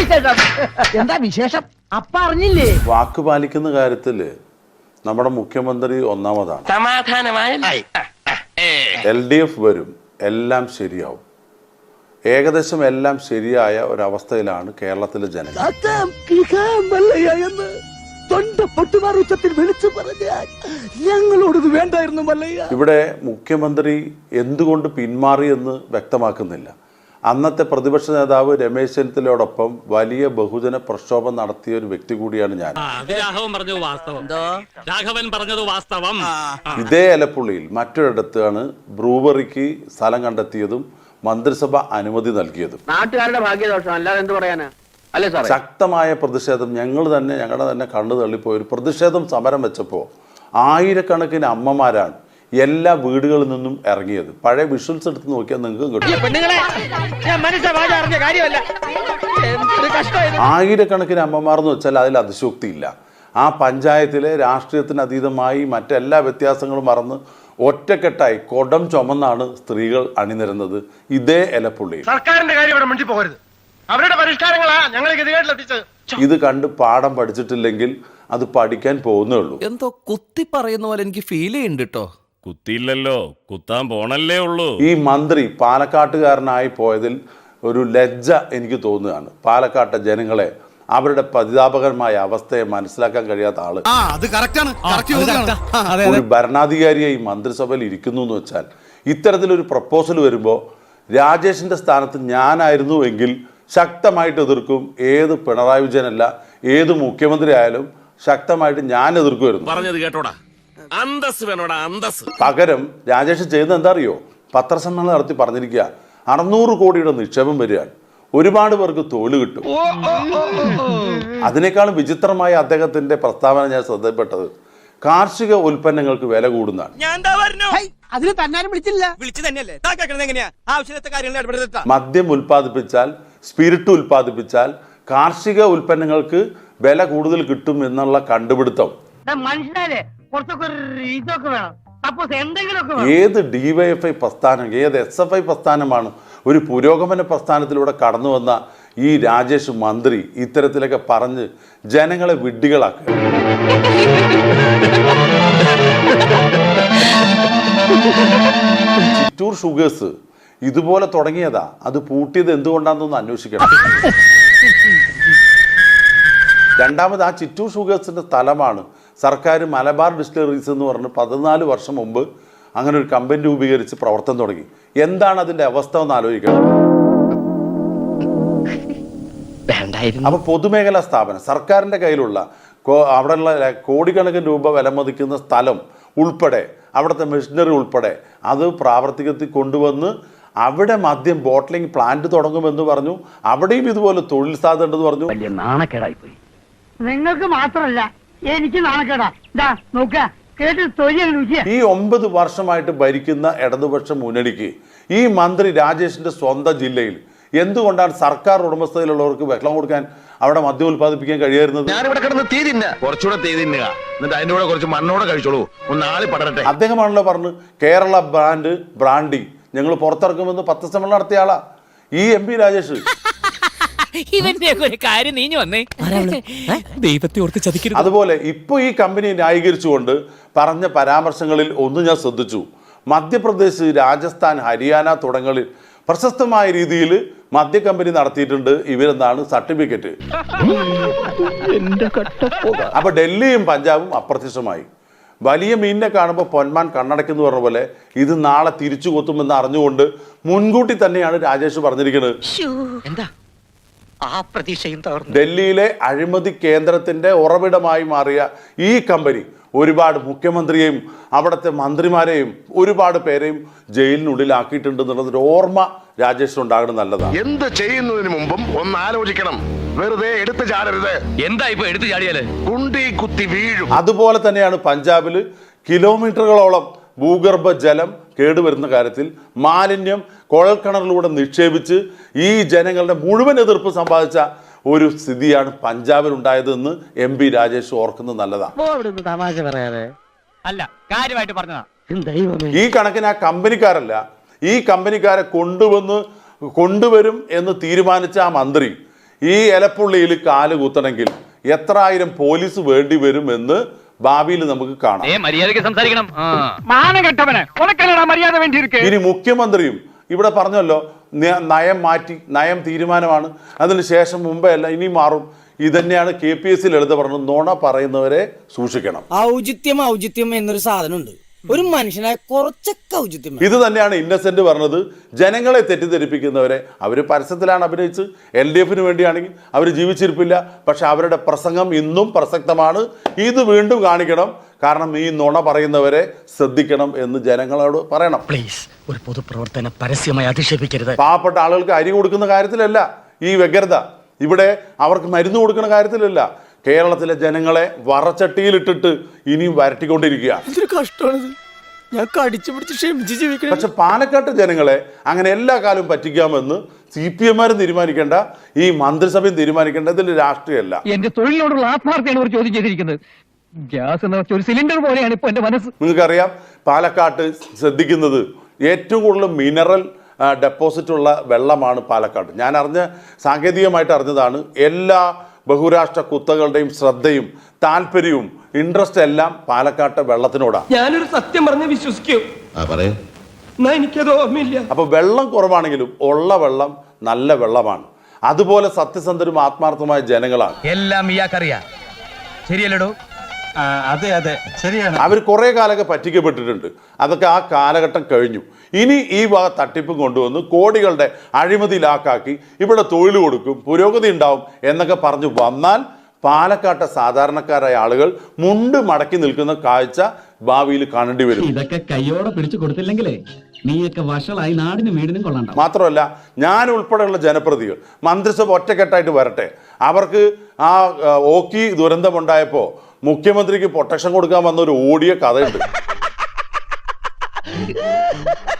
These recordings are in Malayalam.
വിശേഷം? എന്താ വിശേഷം? അപ്പ അറിഞ്ഞില്ലേ? വാക്ക് പാലിക്കുന്ന കാര്യത്തിൽ നമ്മുടെ മുഖ്യമന്ത്രി ഒന്നാമതാണ്. സമാധാനമായി? എൽ ഡി എഫ് വരും എല്ലാം ശരിയാവും. ഏകദേശം എല്ലാം ശരിയായ ഒരവസ്ഥയിലാണ് കേരളത്തിലെ പറഞ്ഞാൽ ഞങ്ങളോടത് വേണ്ടായിരുന്നു ഇവിടെ മുഖ്യമന്ത്രി എന്തുകൊണ്ട് പിന്മാറി എന്ന് വ്യക്തമാക്കുന്നില്ല. അന്നത്തെ പ്രതിപക്ഷ നേതാവ് രമേശ് ചെന്നിത്തലയോടൊപ്പം വലിയ ബഹുജന പ്രക്ഷോഭം നടത്തിയ ഒരു വ്യക്തി കൂടിയാണ് ഞാൻ. രാഘവൻ പറഞ്ഞത് വാസ്തവം. രാഘവൻ പറഞ്ഞത് വാസ്തവം. ഇതേ എലപ്പുള്ളിയിൽ മറ്റൊരിടത്താണ് ബ്രൂവറിക്ക് സ്ഥലം കണ്ടെത്തിയതും മന്ത്രിസഭ അനുമതി നൽകിയതും. നാട്ടുകാരുടെ ഭാഗ്യദോഷം അല്ലാതെ എന്ത് പറയാനാ? അല്ലേ സാറേ? ശക്തമായ പ്രതിഷേധം ഞങ്ങൾ തന്നെ ഞങ്ങളുടെ തന്നെ കണ്ണു തള്ളിപ്പോയി. ഒരു പ്രതിഷേധം സമരം വെച്ചപ്പോൾ ആയിരക്കണക്കിന് അമ്മമാരാണ് എല്ലാ വീടുകളിൽ നിന്നും ഇറങ്ങിയത്. പഴയ വിഷ്വൽസ് എടുത്ത് നോക്കിയാൽ നിങ്ങൾക്ക് കിട്ടും. ആയിരക്കണക്കിന് അമ്മമാർ എന്ന് വെച്ചാൽ അതിൽ അതിശോക്തിയില്ല ആ പഞ്ചായത്തിലെ രാഷ്ട്രീയത്തിന് അതീതമായി മറ്റെല്ലാ വ്യത്യാസങ്ങളും മറന്ന് ഒറ്റക്കെട്ടായി കൊടം ചുമന്നാണ് സ്ത്രീകൾ അണിനിരുന്നത് ഇതേ എലപ്പുള്ളി. സർക്കാരിന്റെ കാര്യം ഇവിടെ മിണ്ടി പോകരുത് അവരുടെ പരിഷ്കാരങ്ങളാ ഞങ്ങൾ ഗതികേട്ടിലെത്തിച്ചത് ഇത് കണ്ട് പാഠം പഠിച്ചിട്ടില്ലെങ്കിൽ അത് പഠിക്കാൻ പോകുന്നേ ഉള്ളൂ. എന്തോ കുത്തി പറയുന്ന പോലെ എനിക്ക് ഫീൽ ചെയ്യുന്നുണ്ട് കേട്ടോ കുത്തിയില്ലല്ലോ. കുത്താൻ പോണല്ലേ ഉള്ളൂ. ഈ മന്ത്രി പാലക്കാട്ടുകാരനായി പോയതിൽ ഒരു ലജ്ജ എനിക്ക് തോന്നുകയാണ്. പാലക്കാട്ടെ ജനങ്ങളെ അവരുടെ പരിതാപകരമായ അവസ്ഥയെ മനസ്സിലാക്കാൻ കഴിയാത്ത ആൾ. ആ അത് ഈ ഒരു മന്ത്രിസഭയിൽ ഇരിക്കുന്നു എന്ന് വെച്ചാൽ ഇത്തരത്തിലൊരു പ്രപ്പോസൽ വരുമ്പോൾ രാജേഷിന്റെ സ്ഥാനത്ത് ഞാനായിരുന്നു എങ്കിൽ ശക്തമായിട്ട് എതിർക്കും. ഏത് പിണറായി വിജയനല്ല ഏത് മുഖ്യമന്ത്രി ആയാലും ശക്തമായിട്ട് ഞാൻ എതിർക്കുമായിരുന്നു. പറഞ്ഞത് കേട്ടോടാ. അന്തസ് വേണോടാ അന്തസ് പകരം രാജേഷ് ചെയ്യുന്നത് എന്താ അറിയോ പത്രസമ്മേളനം നടത്തി പറഞ്ഞിരിക്കുക അറുന്നൂറ് കോടിയുടെ നിക്ഷേപം വരികയാണ്. ഒരുപാട് പേർക്ക് തോൽ കിട്ടും. അതിനേക്കാളും വിചിത്രമായ അദ്ദേഹത്തിന്റെ പ്രസ്താവന ഞാൻ ശ്രദ്ധപ്പെട്ടത് കാർഷിക ഉൽപ്പന്നങ്ങൾക്ക് വില കൂടുന്നതാണ്. ഞാൻ എന്താ പറഞ്ഞു? അതിന് തന്നാരും വിളിച്ചില്ല. വിളിച്ചു തന്നെയല്ലേ? താ കേൾക്കണത് എങ്ങനെയാ? ആവശ്യത്തെ കാര്യങ്ങൾ ഇടപെടുത്താ മദ്യം ഉൽപ്പാദിപ്പിച്ചാൽ സ്പിരിറ്റ് ഉൽപ്പാദിപ്പിച്ചാൽ കാർഷിക ഉൽപ്പന്നങ്ങൾക്ക് വില കൂടുതൽ കിട്ടും എന്നുള്ള കണ്ടുപിടുത്തം. കുറച്ചൊക്കെ ഒരു ഇതൊക്കെ വേണം. ഏത് ഡിവൈഎഫ്ഐ പ്രസ്ഥാനം ഏത് എസ് എഫ് ഐ പ്രസ്ഥാനമാണ് ഒരു പുരോഗമന പ്രസ്ഥാനത്തിലൂടെ കടന്നു വന്ന ഈ രാജേഷ് മന്ത്രി ഇത്തരത്തിലൊക്കെ പറഞ്ഞ് ജനങ്ങളെ വിഡ്ഢികളാക്കുക? ചിറ്റൂർ ഷുഗേഴ്സ് ഇതുപോലെ തുടങ്ങിയതാ. അത് പൂട്ടിയത് എന്തുകൊണ്ടാണെന്നൊന്ന് അന്വേഷിക്കണം. രണ്ടാമത് ആ ചിറ്റൂർ ഷുഗേഴ്സിന്റെ സ്ഥലമാണ്. സർക്കാർ മലബാർ ഡിസ്റ്റിലറീസ് എന്ന് പറഞ്ഞ് പതിനാല് വർഷം മുമ്പ് അങ്ങനെ ഒരു കമ്പനി രൂപീകരിച്ച് പ്രവർത്തനം തുടങ്ങി. എന്താണ് അതിന്റെ അവസ്ഥ എന്ന് ആലോചിക്കണം. അപ്പൊ പൊതുമേഖലാ സ്ഥാപനം സർക്കാരിന്റെ കയ്യിലുള്ള അവിടെയുള്ള കോടിക്കണക്കിന് രൂപ വിലമതിക്കുന്ന സ്ഥലം ഉൾപ്പെടെ അവിടുത്തെ മെഷീനറി ഉൾപ്പെടെ അത് പ്രാവർത്തികത്തിൽ കൊണ്ടുവന്ന് അവിടെ മദ്യം ബോട്ട്ലിംഗ് പ്ലാന്റ് തുടങ്ങുമെന്ന് പറഞ്ഞു. അവിടെയും ഇതുപോലെ തൊഴിൽ സാധ്യത ഉണ്ടെന്ന് പറഞ്ഞു. വലിയ നാണക്കേടായി പോയി നിങ്ങൾക്ക് മാത്രമല്ല എനിക്ക് നാണക്കേടാ. ഇതാ നോക്ക കേട്ട് തൊഴിൽ രുചിയാ. ഈ ഒമ്പത് വർഷമായിട്ട് ഭരിക്കുന്ന ഇടതുപക്ഷ മുന്നണിക്ക് ഈ മന്ത്രി രാജേഷിന്റെ സ്വന്തം ജില്ലയിൽ എന്തുകൊണ്ടാണ് സർക്കാർ ഉടമസ്ഥതയിലുള്ളവർക്ക് വെള്ളം കൊടുക്കാൻ അവിടെ മദ്യം ഉൽപ്പാദിപ്പിക്കാൻ കഴിയായിരുന്നത് ഞാനിവിടെ കിടന്ന് തീ തിന്ന. കുറച്ചുകൂടെ തീ തിന്നുക. എന്നിട്ട് അതിന്റെ കൂടെ കുറച്ച് മണ്ണോടെ കഴിച്ചോളൂ. ഒന്ന് ആളി പടരട്ടെ. അദ്ദേഹമാണല്ലോ പറഞ്ഞു കേരള ബ്രാൻഡ് ബ്രാൻഡിങ് ഞങ്ങൾ പുറത്തിറക്കുമെന്ന് പത്ത് ശ്രമം നടത്തിയ ആളാ. ഈ എം പി രാജേഷ്. ഇവന്റെ ഒരു കാര്യം നീഞ്ഞു വന്നേ. ദൈവത്തെ ഓർത്ത് ചതിക്കരുത്. അതുപോലെ ഇപ്പോൾ ഈ കമ്പനി ന്യായീകരിച്ചുകൊണ്ട് പറഞ്ഞ പരാമർശങ്ങളിൽ ഒന്ന് ഞാൻ ശ്രദ്ധിച്ചു. മധ്യപ്രദേശ് രാജസ്ഥാൻ ഹരിയാന തുടങ്ങളിൽ പ്രശസ്തമായ രീതിയിൽ മദ്യ കമ്പനി നടത്തിയിട്ടുണ്ട് ഇവരെന്നാണ് സർട്ടിഫിക്കറ്റ്. അപ്പൊ ഡൽഹിയും പഞ്ചാബും അപ്രത്യക്ഷമായി. വലിയ മീനിനെ കാണുമ്പോൾ പൊന്മാൻ കണ്ണടയ്ക്കെന്ന് പറഞ്ഞ പോലെ ഇത് നാളെ തിരിച്ചു കൊത്തുമെന്ന് അറിഞ്ഞുകൊണ്ട് മുൻകൂട്ടി തന്നെയാണ് രാജേഷ് പറഞ്ഞിരിക്കുന്നത് എന്താ? ആ പ്രതീക്ഷയും തകർന്നു. ഡൽഹിയിലെ അഴിമതി കേന്ദ്രത്തിന്റെ ഉറവിടമായി മാറിയ ഈ കമ്പനി ഒരുപാട് മുഖ്യമന്ത്രിയെയും അവിടുത്തെ മന്ത്രിമാരെയും ഒരുപാട് പേരെയും ജയിലിനുള്ളിലാക്കിയിട്ടുണ്ടെന്നുള്ളതൊരു ഓർമ്മ രാജേഷ് ഉണ്ടാകണം നല്ലതാണ്. എന്ത് ചെയ്യുന്നതിന് മുമ്പും ഒന്ന് ആലോചിക്കണം. വെറുതെ എടുത്തു ചാടരുത്. എന്താ ഇപ്പൊ എടുത്തു ചാടിയാൽ? കുണ്ടി കുത്തി വീഴും. അതുപോലെ തന്നെയാണ് പഞ്ചാബിൽ കിലോമീറ്ററുകളോളം ഭൂഗർഭ ജലം കേടുവരുന്ന കാര്യത്തിൽ മാലിന്യം കുഴൽക്കിണറിലൂടെ നിക്ഷേപിച്ച് ഈ ജനങ്ങളുടെ മുഴുവൻ എതിർപ്പ് സമ്പാദിച്ച ഒരു സ്ഥിതിയാണ് പഞ്ചാബിൽ ഉണ്ടായതെന്ന് എം പി രാജേഷ് ഓർക്കുന്നത് നല്ലതാണ്. തമാശ പറയാതെ. അല്ല കാര്യമായിട്ട് പറഞ്ഞതാ. ദൈവമേ. ഈ കണക്കിന് ആ കമ്പനിക്കാരല്ല ഈ കമ്പനിക്കാരെ കൊണ്ടുവന്ന് കൊണ്ടുവരും എന്ന് തീരുമാനിച്ച ആ മന്ത്രി ഈ എലപ്പുള്ളിയിൽ കാൽ കുത്തണമെങ്കിൽ എത്ര ആയിരം പോലീസ് വേണ്ടി വരും എന്ന് ഭാവിയിൽ നമുക്ക് കാണാം. സംസാരിക്കണം. ഉനക്കല്ലടാ മര്യാദ ഇനി മുഖ്യമന്ത്രിയും ഇവിടെ പറഞ്ഞല്ലോ നയം മാറ്റി നയം തീരുമാനമാണ്. അതിന് ശേഷം മുമ്പേ അല്ല ഇനി മാറും. ഇതന്നെയാണ് കെ പി എസ് സിയിൽ എടുത്ത് പറഞ്ഞത് നോണ പറയുന്നവരെ സൂക്ഷിക്കണം. ഔചിത്യം ഔചിത്യം എന്നൊരു സാധനമുണ്ട്. ഒരു മനുഷ്യനായ കുറച്ചൊക്കെ ഔചിത്യം. ഇത് തന്നെയാണ് ഇന്നസെന്റ് പറഞ്ഞത്. ജനങ്ങളെ തെറ്റിദ്ധരിപ്പിക്കുന്നവരെ അവർ പരസ്യത്തിലാണ് അഭിനയിച്ച്. എൽ ഡി എഫിന് വേണ്ടിയാണെങ്കിൽ അവർ ജീവിച്ചിരിപ്പില്ല. പക്ഷെ അവരുടെ പ്രസംഗം ഇന്നും പ്രസക്തമാണ്. ഇത് വീണ്ടും കാണിക്കണം. കാരണം ഈ നുണ പറയുന്നവരെ ശ്രദ്ധിക്കണം എന്ന് ജനങ്ങളോട് പറയണം. പ്ലീസ് ഒരു പൊതുപ്രവർത്തനം പരസ്യമായി അധിക്ഷേപിക്കരുത്. പാവപ്പെട്ട ആളുകൾക്ക് അരി കൊടുക്കുന്ന കാര്യത്തിലല്ല ഈ വ്യഗ്രത. ഇവിടെ അവർക്ക് മരുന്ന് കൊടുക്കുന്ന കാര്യത്തിലല്ല. കേരളത്തിലെ ജനങ്ങളെ വറച്ചട്ടിയിലിട്ടിട്ട് ഇനിയും വരട്ടിക്കൊണ്ടിരിക്കുക. എന്തൊരു കഷ്ടമാണിത്? ഞാൻ കടിച്ചു പിടിച്ച് ക്ഷമിച്ച് ജീവിക്കണം. പക്ഷെ പാലക്കാട്ട് ജനങ്ങളെ അങ്ങനെ എല്ലാ കാലവും പറ്റിക്കാമെന്ന് സി പി എമാരും തീരുമാനിക്കേണ്ട ഈ മന്ത്രിസഭയും തീരുമാനിക്കേണ്ട ഇതിൽ രാഷ്ട്രീയമല്ല. എന്റെ തൊഴിലിനോടുള്ള ആത്മാർത്ഥയാണ് ഒരു ചോദ്യം ചെയ്തിരിക്കുന്നത്. ഗ്യാസ് ഒരു സിലിണ്ടർ പോലെയാണ് ഇപ്പൊ എന്റെ മനസ്സ്. നിങ്ങൾക്കറിയാം പാലക്കാട്ട് ശ്രദ്ധിക്കുന്നത് ഏറ്റവും കൂടുതൽ മിനറൽ ഡെപ്പോസിറ്റ് ഉള്ള വെള്ളമാണ് പാലക്കാട്. ഞാൻ അറിഞ്ഞ സാങ്കേതികമായിട്ട് അറിഞ്ഞതാണ് എല്ലാ ബഹുരാഷ്ട്ര കുത്തകളുടെയും ശ്രദ്ധയും താല്പര്യവും ഇൻട്രസ്റ്റ് എല്ലാം പാലക്കാട്ടെ വെള്ളത്തിനോടാണ് ഞാനൊരു സത്യം പറഞ്ഞ് വിശ്വസിക്കൂ. എനിക്കത് ഓർമ്മയില്ല. അപ്പൊ വെള്ളം കുറവാണെങ്കിലും ഉള്ള വെള്ളം നല്ല വെള്ളമാണ്. അതുപോലെ സത്യസന്ധരും ആത്മാർത്ഥമായ ജനങ്ങളാണ്. എല്ലാം ഇയാൾക്കറിയാം. ശരിയല്ലടോ? അതെ അതെ. ശരിയാണ്. അവർ കുറേ കാലമൊക്കെ പറ്റിക്കപ്പെട്ടിട്ടുണ്ട്. അതൊക്കെ ആ കാലഘട്ടം കഴിഞ്ഞു. ഇനി ഈ വക തട്ടിപ്പും കൊണ്ടുവന്ന് കോടികളുടെ അഴിമതിയിലാക്കാക്കി ഇവിടെ തൊഴിൽ കൊടുക്കും പുരോഗതി ഉണ്ടാവും എന്നൊക്കെ പറഞ്ഞു വന്നാൽ പാലക്കാട്ടെ സാധാരണക്കാരായ ആളുകൾ മുണ്ട് മടക്കി നിൽക്കുന്ന കാഴ്ച ഭാവിയിൽ കാണേണ്ടി വരും. ഇതൊക്കെ കയ്യോടെ പിടിച്ചു കൊടുത്തില്ലെങ്കിലേ നീയൊക്കെ വഷളായി നാടിനും വീടിനും കൊള്ളണ്ട. മാത്രമല്ല ഞാൻ ഉൾപ്പെടെയുള്ള ജനപ്രതികൾ മന്ത്രിസഭ ഒറ്റക്കെട്ടായിട്ട് വരട്ടെ. അവർക്ക് ആ ആ, ഓക്കി ദുരന്തമുണ്ടായപ്പോൾ മുഖ്യമന്ത്രിക്ക് പ്രൊട്ടക്ഷൻ കൊടുക്കാൻ വന്ന ഒരു ഓടിയ കഥയുണ്ട്.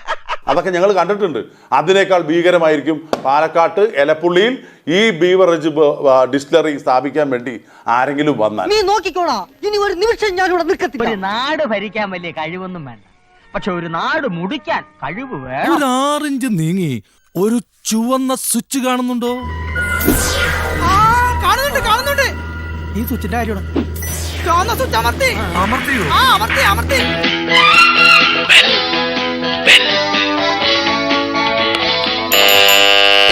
അതൊക്കെ ഞങ്ങൾ കണ്ടിട്ടുണ്ട്. അതിനേക്കാൾ ഭീകരമായിരിക്കും പാലക്കാട്ട് എലപ്പുള്ളിയിൽ ഈ ബീവറേജ് ഡിസ്റ്റിലറി സ്ഥാപിക്കാൻ വേണ്ടി ആരെങ്കിലും വന്നാൽ. നീ നോക്കിക്കോളാ. ഇനി ഒരു നിമിഷം ഞാൻ ഇവിടെ നിൽക്കത്തില്ല. ഒരു നാട് ഭരിക്കാൻ വലിയ കഴിവൊന്നും വേണ്ട. പക്ഷെ ഒരു നാട് മുടിക്കാൻ കഴിവ് വേണം. ഒരു ആറിഞ്ച് നീങ്ങി ഒരു ചുവന്ന സ്വിച്ച് കാണുന്നുണ്ടോ? കാണുന്നുണ്ട് കാണുന്നുണ്ട്. ഈ സ്വിച്ചിന്റെ കാര്യമാണ്. ചുവന്ന സ്വിച്ച് അമർത്തി. അമർത്തിയോ? ആ അമർത്തി അമർത്തി.